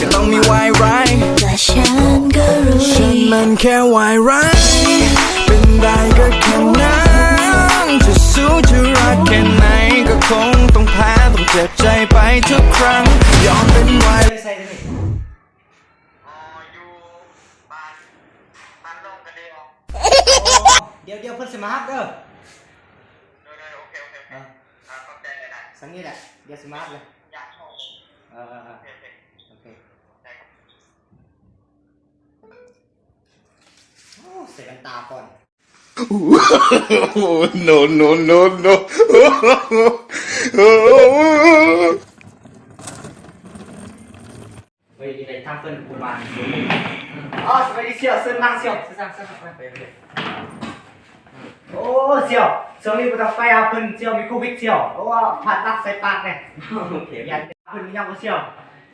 ก็ต้องมีวายร้ายและฉันก็รู้ฉันดีมันแค่วายร้าย เป็นได้ก็แค่นั้นจะสู้จะรักแค่ไหนก็คงต้องแพ้ต้องเจ็บใจไปทุกครั้ง ยอมเป็นวายใส่ได้ไหมอ๋ออยู่บ้านบ้านลงกันเลยอ๋อเดี๋ยวเดี๋ยวเพิ่นสิมาฮับเด้อเดี๋ยวๆโอเคโอเคโอเคเอออ่าเข้าใจเลยนะสังนี้แหละเดี๋ยวสิมาฮับเลยอยากโชว์เออเออเอ โอ อ เคโอเค โอเค ได้ครับ โอ้ ใส่กันตาก่อน Oh, no, no, no, no. เฮ้ยได้ทางเพิ่นกูมาอ๋อสวัสดีเสี่ยวเซินนั่งเสี่ยวเซินนั่งเซินนั่งไปไปโอ้เสี่ยวช่วงนี้บ่ต้องไปหาเพิ่นเสี่ยวมีโควิดเสี่ยวเพราะว่าผ่าตัดใส่ปากเนี่ยโอเคยันเพิ่นมียังบ่เสี่ยว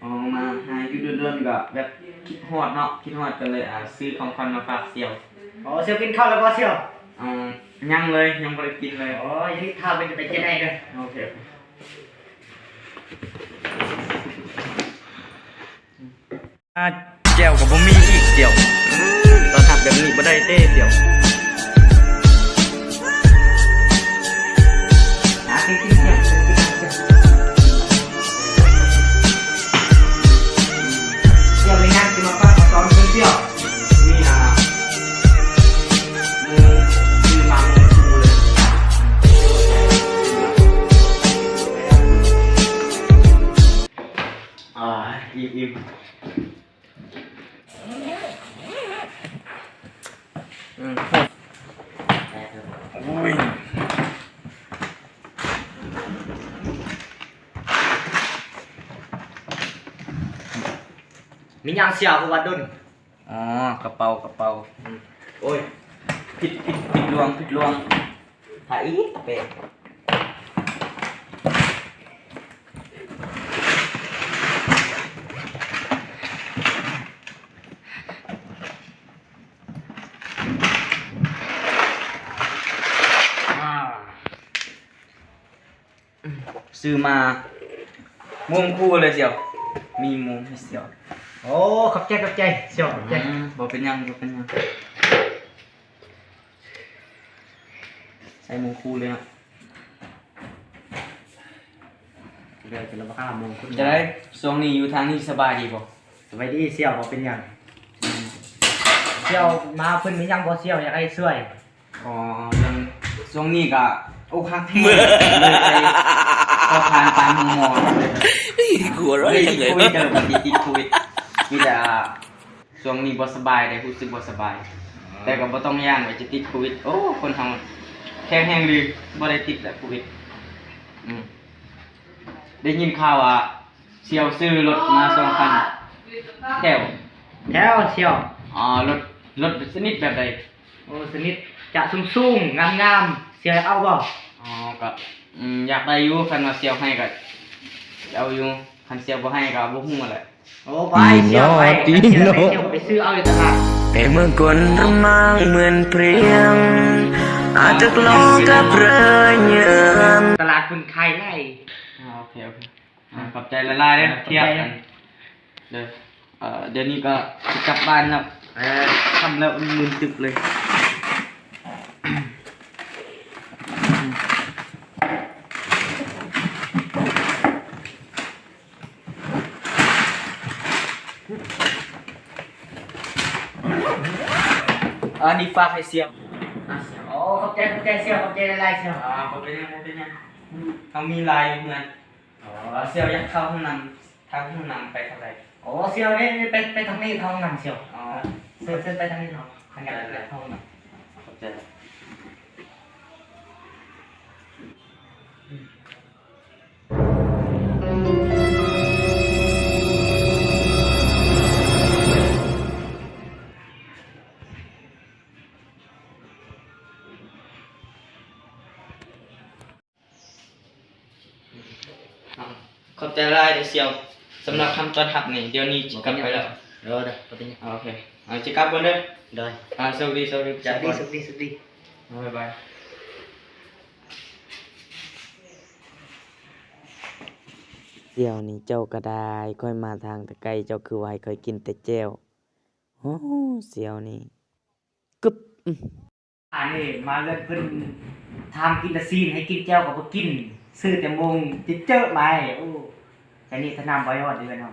ออกมาหาอยู่เดือนๆก็แบบคิดฮอดเนาะคิดฮอดก็เลยอ่าซื้อของขวัญมาฝากเสี่ยวอ๋อเสี่ยวกินข้าวแล้วบ่เสี่ยวอ่ายังเลยยังบ่ได้กินเลยอ๋อยังนี่ข้าวเป็นจะไปกินได้เด้อโอเคอ่าแก้วกับบะหมี่อีกเดียวเราทำแบบนี้บ่ได้เต้เดียว อิ่มอิ่มอืมโอ้ยมียังเสี่ยวคือว่าดุนอ๋อกระเป๋ากระเป๋าอืมโอ้ยผิดผิดผิดลวงผิดลวงถ่ายอีกเป๊ะ ซื้อมามุมคู่เลยเสี่ยว มีมุมให้เสี่ยวโอ้ขอบใจขอบใจเสี่ยวขอบใจอืมบ่เป็นหยังบ่เป็นหยังใส่มุมคู่เลยอะเดี๋ยวจะเรามาข้ามมงคุณจะได้ช่วงนี้อยู่ทางนี้สบายดีบ่สวัสดีเสี่ยวบ่เป็นหยังเสี่ยวมาเพิ่นมียังบ่เสี่ยวอยากให้ช่วยอ๋อยังช่วงนี้ก็อกหักแท้เลยไป เข้าทางตามหมอเลยหัวเราะเลยยังติดไงโควิดเดิมติดติดควิดมีแต่ช่วงนี้บ่สบายได้รู้สึกบ่สบาย แต่ก็บ่ต้องย่านว่าจะติดโควิด โอ้ คนทำแข็งแรงดีบ่ได้ติดแหล้วโควิด อืมได้ยินข่าวว่าเสี่ยวซื้อรถมาสองคันแถวแถวเสี่ยวอ๋อรถรถชนิดแบบใดโอ้สนิทจะสูงๆงามๆเสี่ยวเอาบ่ อ๋อก็อืมอยากได้อยู่คันว่าเสี่ยวให้ก็เอาอยู่คันเสี่ยวบ่ให้ก็บ่ฮู้แหละโอ้ไปเสี่ยวไปเสี่ยวไปเสี่ยวไปซื้อเอาอยู่ตลาดแต่เมื่อกลระมังเหมือนเพรียง อาจจะกลองกับเรือเยือนตลาดคุณไข่ไล่อ่าโอเคโอเคอ่าขอบใจละลายเด้อขอบใจเทียบกันเด้อเอ่อเดี๋ยวนี้ก็จะกลับบ้านแล้วเออทำแล้วมึนตึกเลย อั นนี้ฝากให้เสียงอะเสียงโอ้ขอบใจขอบใจเสี่ยวขอบใจหลายๆเสี่ยวอ่าบ่เป็นหยังบ่เป็นหยังเขามีลายอยู่เหมือนอ๋อเสียวอยากเข้าห้องน้ำทางห้องน้ำไปเท่าไหร่โอ้เสี่ยวนี่ไปไปทางนี้ทางนั้นเสี่ยวอ๋อเส้นเส้นไปทางนี้เนาะทางนั้นแหละทางนั้นขอบใจ เด้อเสียวสำหรับคำต้อนรับนี่เดี๋ยวนี้จะกลับไปแล้วเออเด้อบ่เป็นหยังอ่าโอเคอ่าจะกลับก่อนเด้อเด้ออ่าสวัสดีสวัสดีสวัสดีสวัสดีสวัสดีบ๊ายบายเสี่ยวนี่เจ้าก็ได้ค่อยมาทางแต่ไกลเจ้าคือว่าให้ค่อยกินแต่แจ่วโอ้เสี่ยวนี่กึบอื้ออันนี้มาเลือกเพิ่นทำกินแตะซีนให้กินแก้วกับบ่กิน ซื้อแต่มงจิเจอมาให้โอ้ แต่นี่ถ้านำบ่ยอดเดือนเนา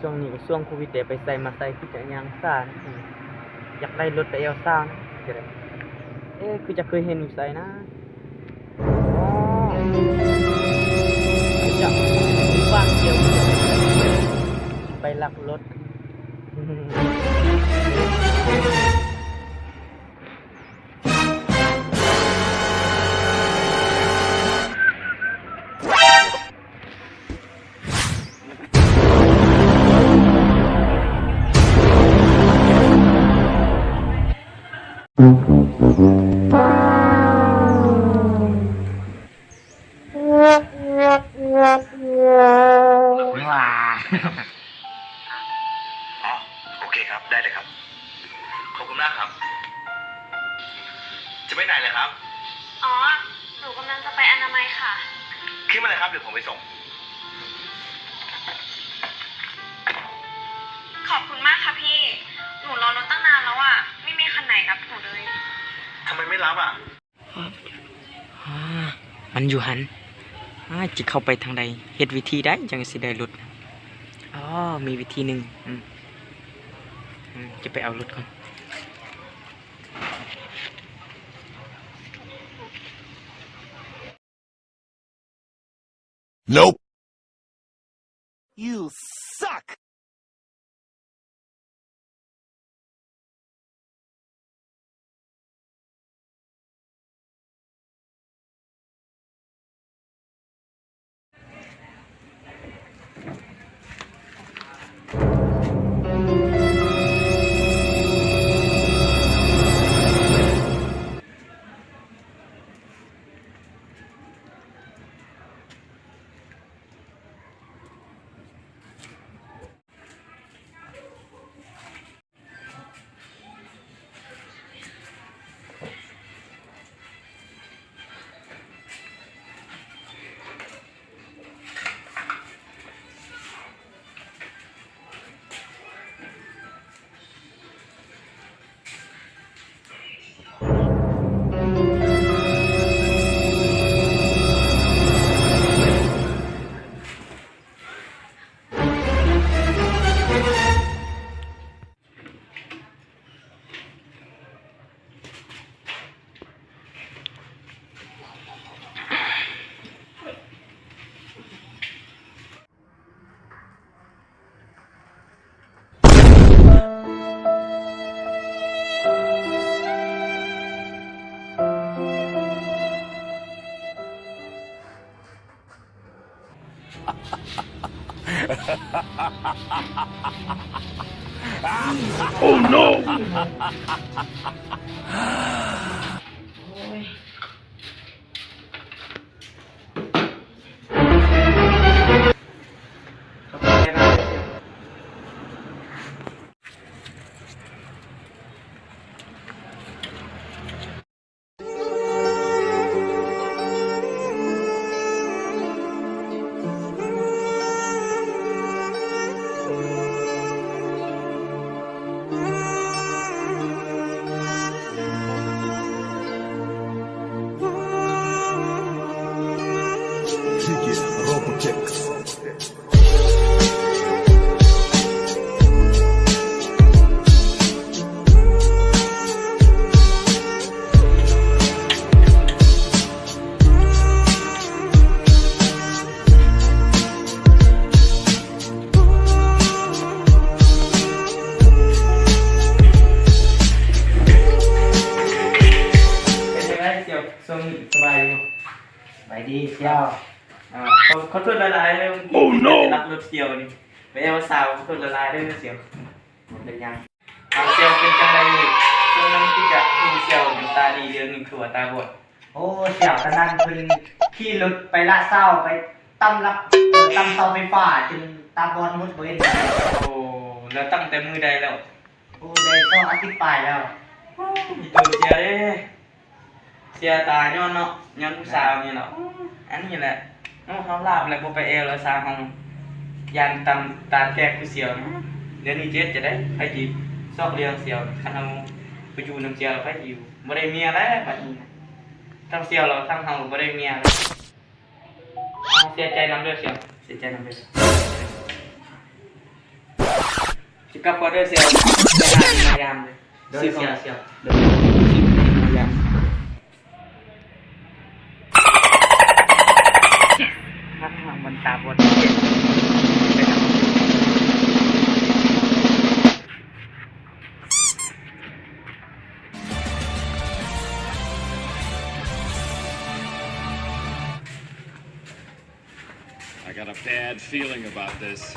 ช่วงนี้ก็ช่วงโควิดเดี๋ยวไปใส่มาใส่คือจะยังซ่านะอืมอยากได้รถไปเอลซ่านะจะได้เอ๊ะคือจะเคยเห็นอยู่ใส่นะจับบ้านเดียวไปลักรถ ขึ้นมาเลยครับเดี๋ยวผมไปส่ง ขอบคุณมากค่ะพี่ หนูรอรถตั้งนานแล้วอะ ไม่มีคันไหนรับหนูเลย ทำไมไม่รับอะ อ่ามันอยู่หันอ่าจะเข้าไปทางใดเฮ็ดวิธีได้จังสิได้รถอ๋อมีวิธีหนึ่งอืมอืมจะไปเอารถก่อน Nope. You เป็ ช่วงนี้สบายอยู่ไปดีเที่ยวอ่าเขาเขาโทษละลายเลย Oh no จะรับรถเสี่ยวนี่ไปเอาสาวเขาโทษละลายด้วยนะเสี่ยวเป็นยังเอาเสี่ยวเป็นจังไรช่วงนั้นที่จะมีเสี่ยวเป็นตาดีเรื่องหนึงคือว่าตาบอดโอ้เสี่ยวตะนันเพิ่นขี่รถไปละเศร้าไปตำรับเออตำเสาไฟฟ้าจนตาบอดหมดบ่เห็นโอ้แล้วตั้งแต่มือใดแล้ว โอ้ได้สองอาทิตย์ปลายแล้วมีตัวเสียเด้ เสียตาย้อนเนาะย้อนผู้สาวนี่เนาะอันนี้แหละเอ้าเฮาลาบแล้วบ่ไปเอวแล้วซาเฮายานตำตาแตกคือเสียวนะเดี๋ยวนี้เจ็ดจะได้ไปจีบซอกเรียงเสียวคันเฮาไปอยู่นำเสียวแล้วไปอยู่บ่ได้เมียแล้วบัดนี้นะทั้งเสียวเราทั้งเฮาบ่ได้เมียแล้วเอาเสียใจนำเด้อเสียวเสียใจนำเด้อสิกลับก่อนเด้อเสียวไปหาที่มายามเลยซื้อเสียวเสียว I got a bad feeling about this.